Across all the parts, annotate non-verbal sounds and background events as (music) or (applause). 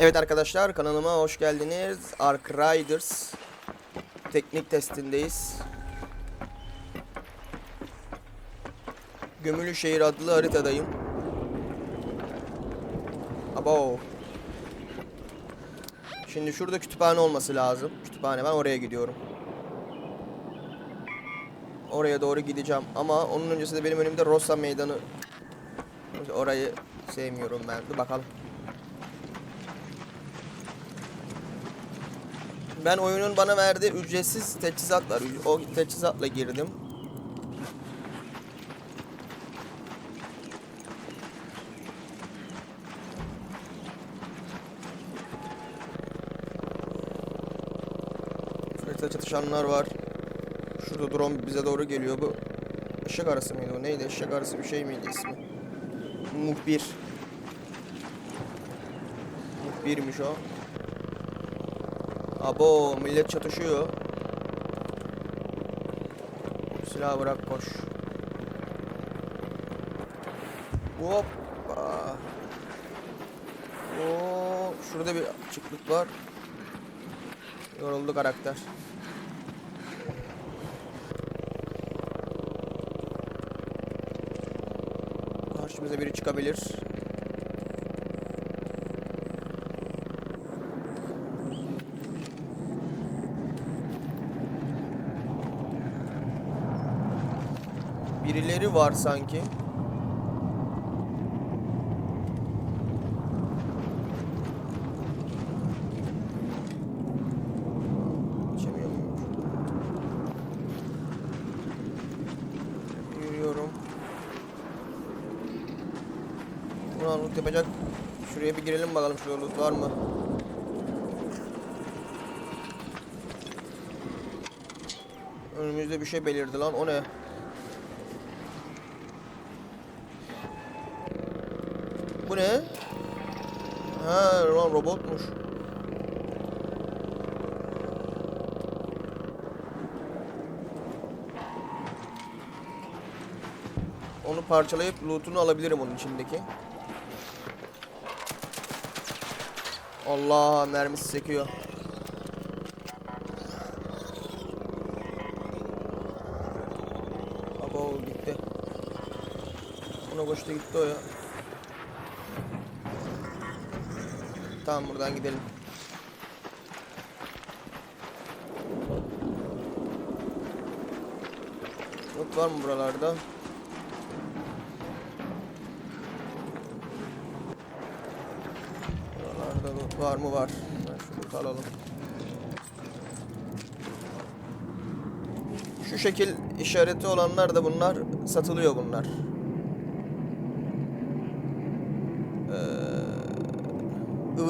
Evet arkadaşlar kanalıma hoş geldiniz. Ark Riders teknik testindeyiz. Gömülü Şehir adlı haritadayım. Abo. Şimdi şurada kütüphane olması lazım. Kütüphane ben oraya gidiyorum. Oraya doğru gideceğim ama onun öncesinde benim önümde Rosa Meydanı. Orayı sevmiyorum ben. Dur bakalım. Ben oyunun bana verdiği ücretsiz teçhizat var. O teçhizatla girdim. Sürekli çatışanlar var. Şurada drone bize doğru geliyor. Bu ışık arası mıydı o? Neydi? Işık arası bir şey miydi ismi? Muhbir. Muhbirmiş o. Abo millet çatışıyor. Silah bırak koş. Hoppa. Oo, şurada bir açıklık var. Yoruldu karakter. Karşımıza biri çıkabilir. Birileri var sanki. Yürüyorum. Ulan yapacak. Şuraya bir girelim bakalım şurada loot var mı? Önümüzde bir şey belirdi lan o ne? Bu ne? Ha lan robotmuş. Onu parçalayıp loot'unu alabilirim onun içindeki. Allah mermisi sekiyor. Abo gitti. Ona koştu gitti o ya. Tamam buradan gidelim. Loot var mı buralarda? Buralarda loot var mı var. Ben şu loot alalım. Şu şekil işareti olanlar da bunlar satılıyor bunlar.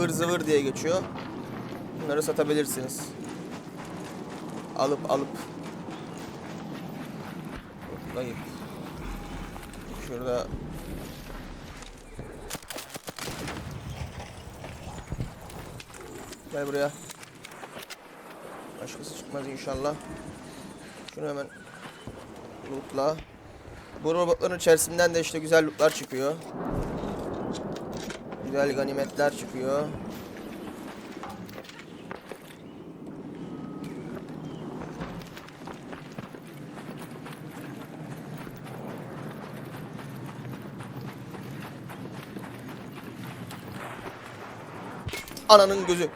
Ivır zıvır diye geçiyor. Bunları satabilirsiniz. Alıp alıp. Kayıp. Şurada Gel buraya. Başkası çıkmaz inşallah. Şunu hemen lootla. Bu robotların içerisinden de işte güzel lootlar çıkıyor. Güzel ganimetler çıkıyor. Ananın gözü.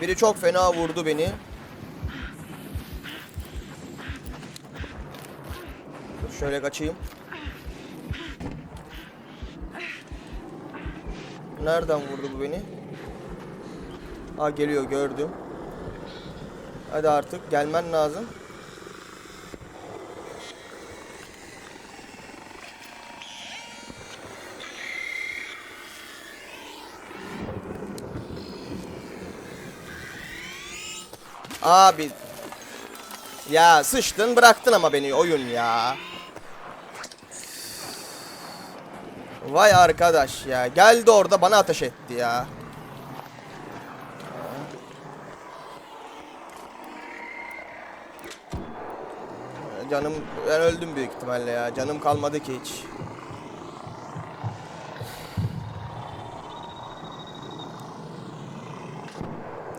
Biri çok fena vurdu beni. Dur şöyle kaçayım. Nereden vurdu bu beni? Ha geliyor gördüm. Hadi artık gelmen lazım. Abi. Ya sıçtın bıraktın ama beni oyun ya. Vay arkadaş ya. Geldi orada bana ateş etti ya. Canım ben öldüm büyük ihtimalle ya. Canım kalmadı ki hiç.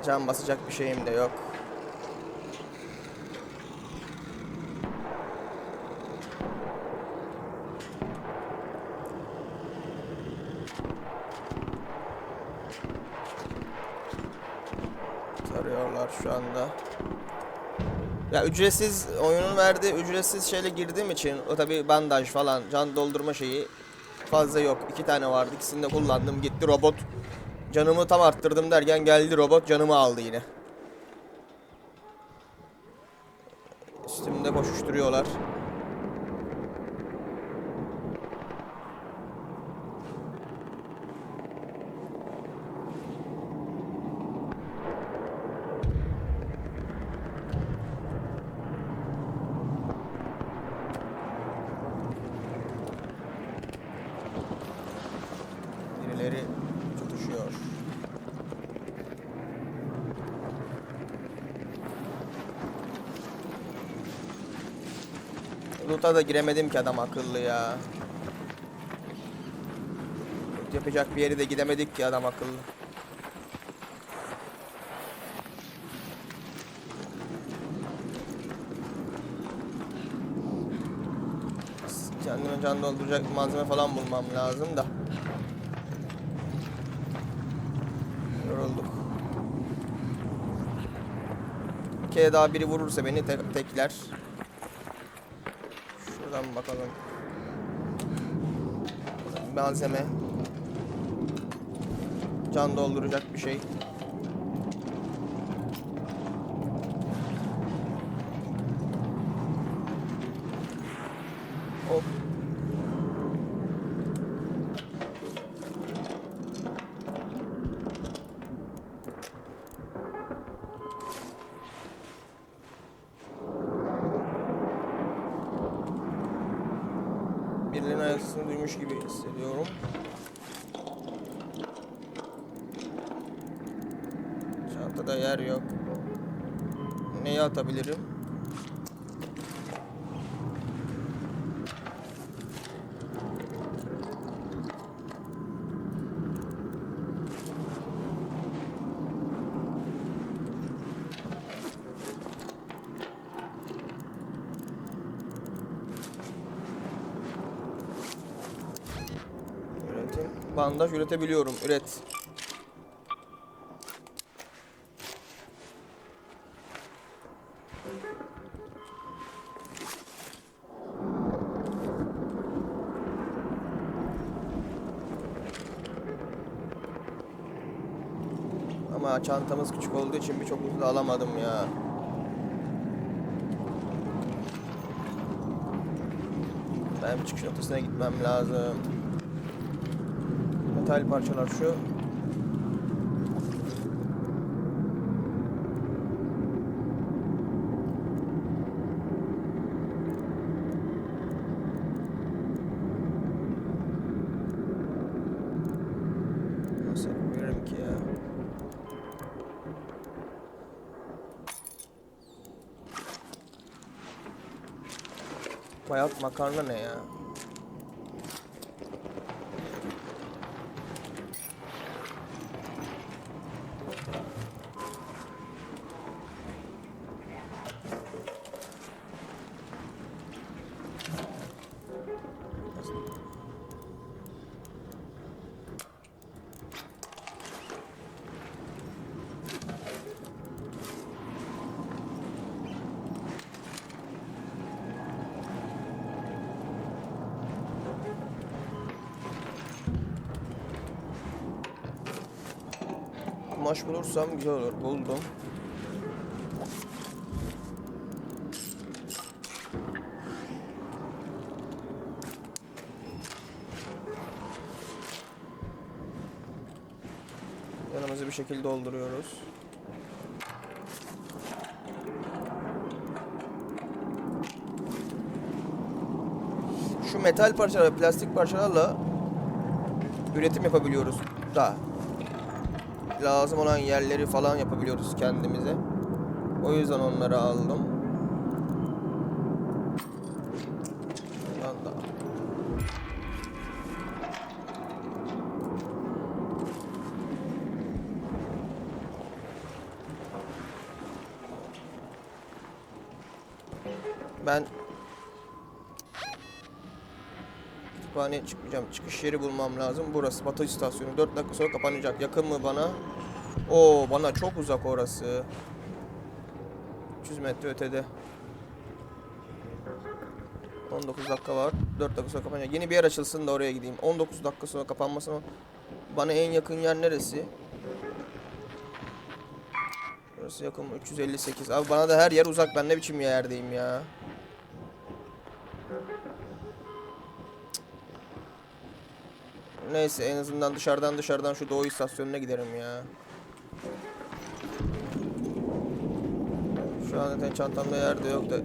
Can basacak bir şeyim de yok. Ya ücretsiz oyunun verdiği ücretsiz şeyle girdiğim için o tabi bandaj falan can doldurma şeyi fazla yok. İki tane vardı ikisini de kullandım gitti robot. Canımı tam arttırdım derken geldi robot canımı aldı yine. Loot'a da giremedim ki adam akıllı ya. Yapacak bir yeri de gidemedik ki adam akıllı. Kendime can dolduracak malzeme falan bulmam lazım da. Yorulduk. Bir kere daha biri vurursa beni tek- tekler. Şuradan bakalım. Malzeme. Can dolduracak bir şey. Sesini duymuş gibi hissediyorum. Çantada yer yok. Neyi atabilirim? Bandaj üretebiliyorum. Üret. Ama çantamız küçük olduğu için birçok hızlı alamadım ya. Ben çıkış noktasına gitmem lazım. Metal parçalar şu. Bayat makarna ne ya? Kumaş bulursam güzel olur. Buldum. Yanımızı bir şekilde dolduruyoruz. Şu metal parçalar, plastik parçalarla üretim yapabiliyoruz da lazım olan yerleri falan yapabiliyoruz kendimize. O yüzden onları aldım. Ben kütüphaneye çıkmayacağım. Çıkış yeri bulmam lazım. Burası Batı istasyonu. 4 dakika sonra kapanacak. Yakın mı bana? Oo bana çok uzak orası. 300 metre ötede. 19 dakika var. 4 dakika sonra kapanacak. Yeni bir yer açılsın da oraya gideyim. 19 dakika sonra kapanmasına bana en yakın yer neresi? Burası yakın mı? 358. Abi bana da her yer uzak. Ben ne biçim yerdeyim ya? Neyse en azından dışarıdan dışarıdan şu doğu istasyonuna giderim ya. Şu an zaten çantamda yer de yok da.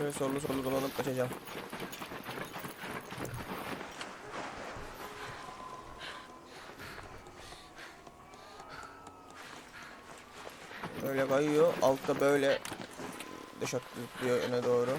Şöyle sorulu sorulu dolanıp kaçacağım. Böyle kayıyor. Altta böyle dışarı zıplıyor öne doğru.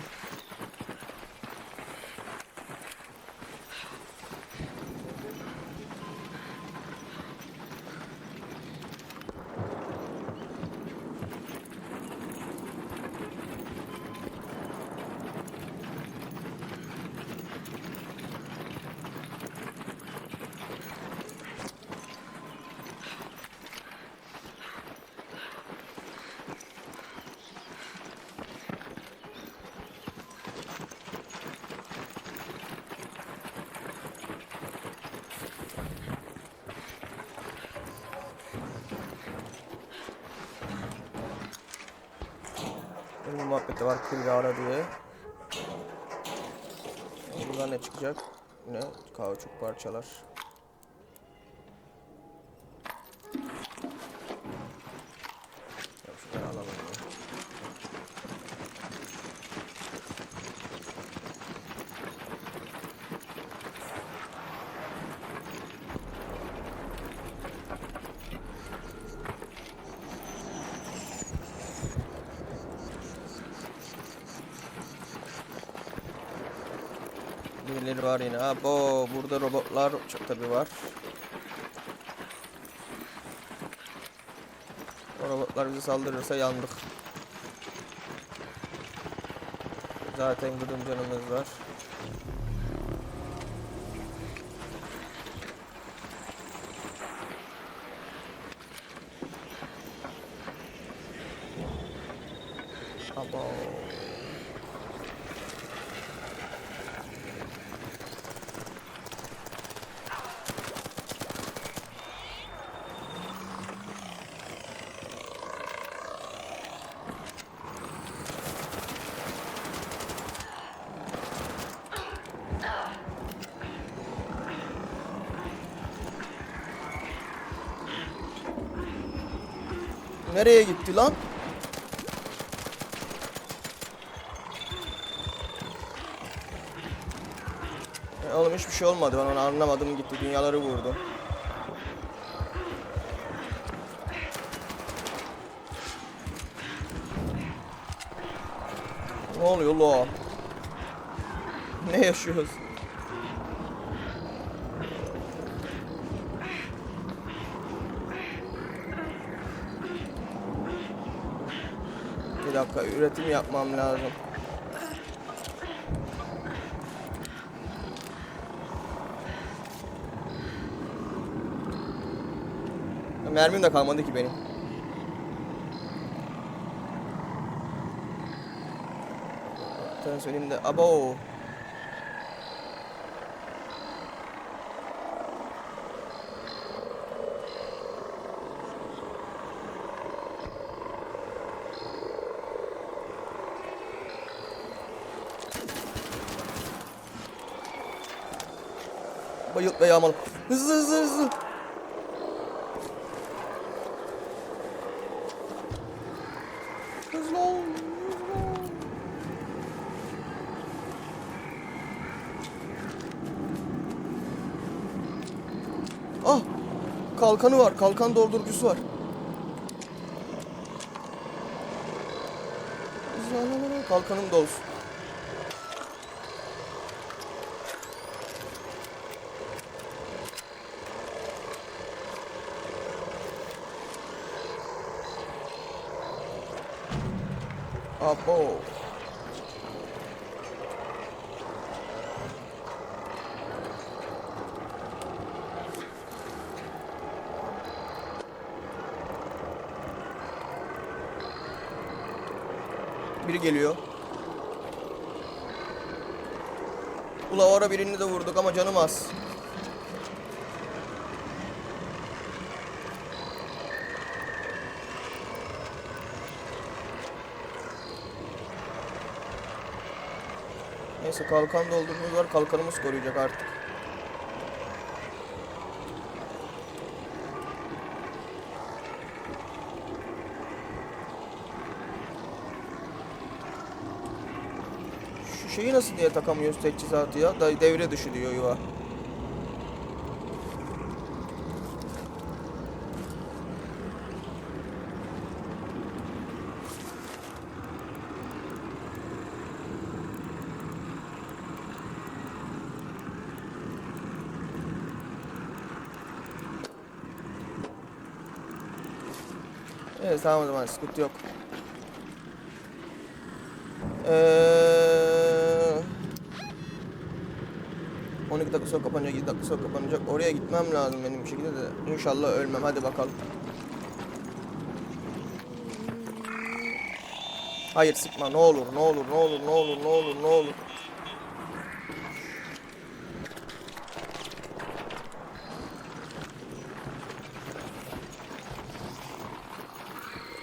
Benim muhabbette var ve ara diye. Buradan ne çıkacak? Ne? Kauçuk parçalar. Ya şunları alalım ya. Birileri var yine. Abo burada robotlar çok tabi var. O robotlar bizi saldırırsa yandık. Zaten gıdım canımız var. Abo. Nereye gitti lan? E, oğlum hiçbir şey olmadı ben onu anlamadım gitti dünyaları vurdu. Ne oluyor lo? Ne yaşıyoruz? Dakika üretim yapmam lazım. Mermim de kalmadı ki benim. Sana söyleyeyim de abo. bayılt ve yağmalı. Hızlı hızlı hızlı. Hızlı ol. Ah! Kalkanı var. Kalkan doldurucusu var. Kalkanım da olsun. Abo. Biri geliyor. Ula o ara birini de vurduk ama canım az. Neyse kalkan doldurduğumuz var. Kalkanımız koruyacak artık. Şu şeyi nasıl diye takamıyoruz teçhizatı ya? Devre dışı diyor yuva. Tamam o zaman sıkıntı yok. Eee 12 dakika sonra kapanacak, 7 dakika sonra kapanacak. Oraya gitmem lazım benim bir şekilde de. İnşallah ölmem. Hadi bakalım. Hayır sıkma ne olur ne olur ne olur ne olur ne olur ne olur.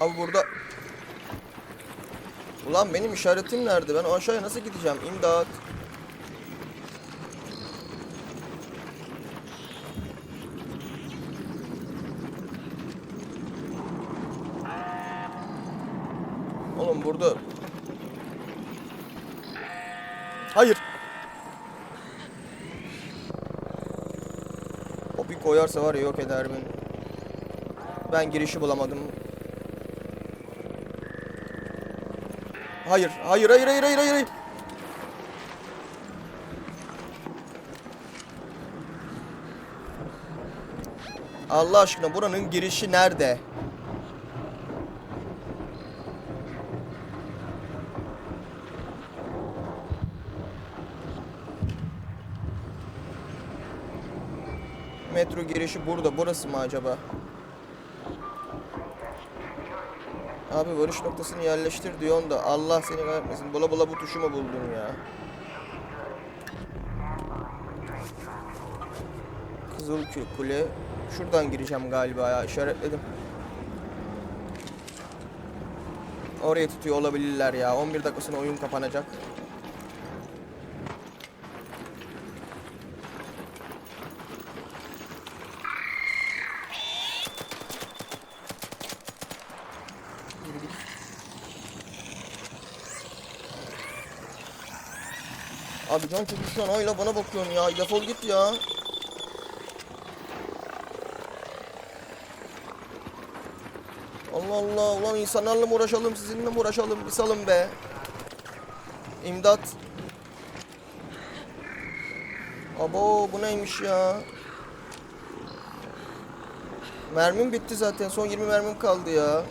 Abi burada Ulan benim işaretim nerede? Ben aşağıya nasıl gideceğim? İmdat. Oğlum burada Hayır. O bir koyarsa var ya yok eder beni. Ben girişi bulamadım. Hayır, hayır, hayır, hayır, hayır, hayır. Allah aşkına buranın girişi nerede? Metro girişi burada. Burası mı acaba? Abi varış noktasını yerleştir diyorsun da Allah seni kahretmesin. Bula bula bu tuşu mu buldun ya? Kızıl Kü- Kule. Şuradan gireceğim galiba ya işaretledim. Oraya tutuyor olabilirler ya. 11 dakikasına oyun kapanacak. Abi can çekişiyorsun hala bana bakıyorsun ya defol git ya. Allah Allah ulan insanlarla mı uğraşalım sizinle mi uğraşalım bir salın be. İmdat. Abo bu neymiş ya. Mermim bitti zaten son 20 mermim kaldı ya.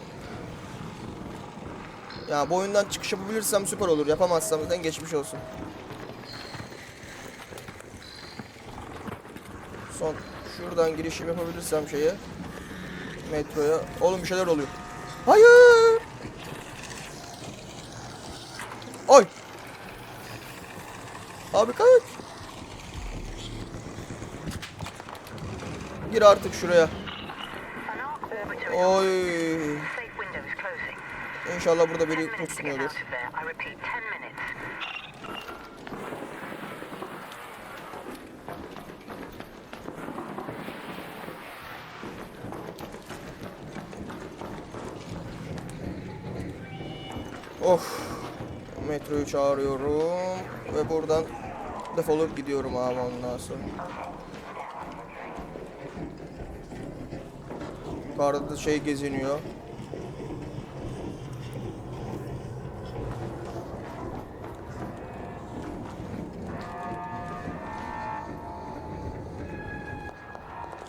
Ya bu oyundan çıkış yapabilirsem süper olur. Yapamazsam zaten geçmiş olsun. Son şuradan girişim yapabilirsem şeye metroya. Oğlum bir şeyler oluyor. Hayır. Oy. Abi kaç. Gir artık şuraya. Oy. İnşallah burada 10 biri minutes Of. Metroyu çağırıyorum ve buradan defolup gidiyorum abi ondan sonra. Yukarıda da şey geziniyor.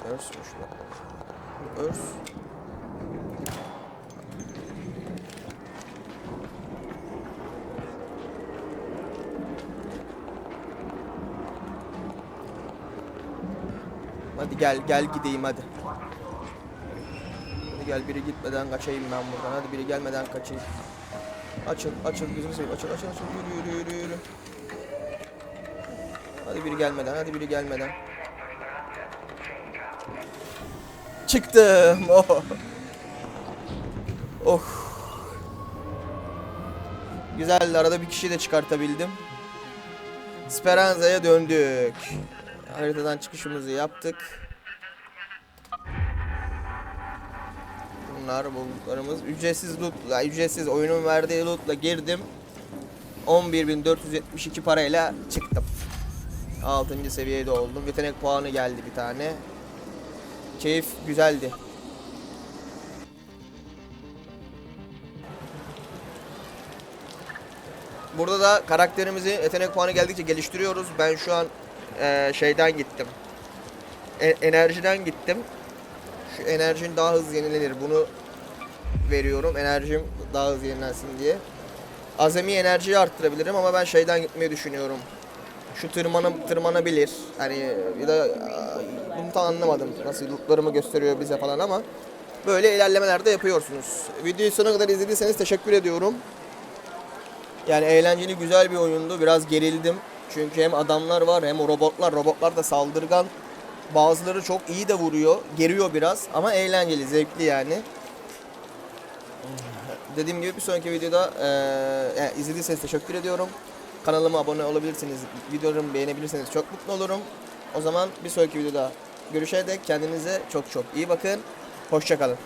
Örsmüş lan. Örs. Gel gel gideyim hadi. Hadi gel biri gitmeden kaçayım ben buradan. Hadi biri gelmeden kaçayım. Açıl açıl gözünü seveyim. Açıl açıl açıl yürü yürü yürü yürü. Hadi biri gelmeden hadi biri gelmeden. Çıktım. (laughs) Oh. Oh. Güzeldi arada bir kişi de çıkartabildim. Speranza'ya döndük. Haritadan çıkışımızı yaptık. Bunlar bulduklarımız. Ücretsiz lootla, ücretsiz oyunun verdiği lootla girdim. 11.472 parayla çıktım. 6. seviyede oldum. Yetenek puanı geldi bir tane. Keyif güzeldi. Burada da karakterimizi yetenek puanı geldikçe geliştiriyoruz. Ben şu an eee, şeyden gittim. E- enerjiden gittim. Şu enerjin daha hızlı yenilenir. Bunu veriyorum. Enerjim daha hızlı yenilensin diye. Azami enerjiyi arttırabilirim ama ben şeyden gitmeyi düşünüyorum. Şu tırmanı tırmanabilir. Hani de aa, bunu tam anlamadım. Nasıl lootlarımı gösteriyor bize falan ama böyle ilerlemeler de yapıyorsunuz. Videoyu sonuna kadar izlediyseniz teşekkür ediyorum. Yani eğlenceli güzel bir oyundu. Biraz gerildim. Çünkü hem adamlar var hem robotlar. Robotlar da saldırgan. Bazıları çok iyi de vuruyor. Geriyor biraz ama eğlenceli, zevkli yani. Dediğim gibi bir sonraki videoda eee yani izlediyseniz teşekkür ediyorum. Kanalıma abone olabilirsiniz. Videolarımı beğenebilirseniz çok mutlu olurum. O zaman bir sonraki videoda görüşene dek kendinize çok çok iyi bakın. Hoşçakalın.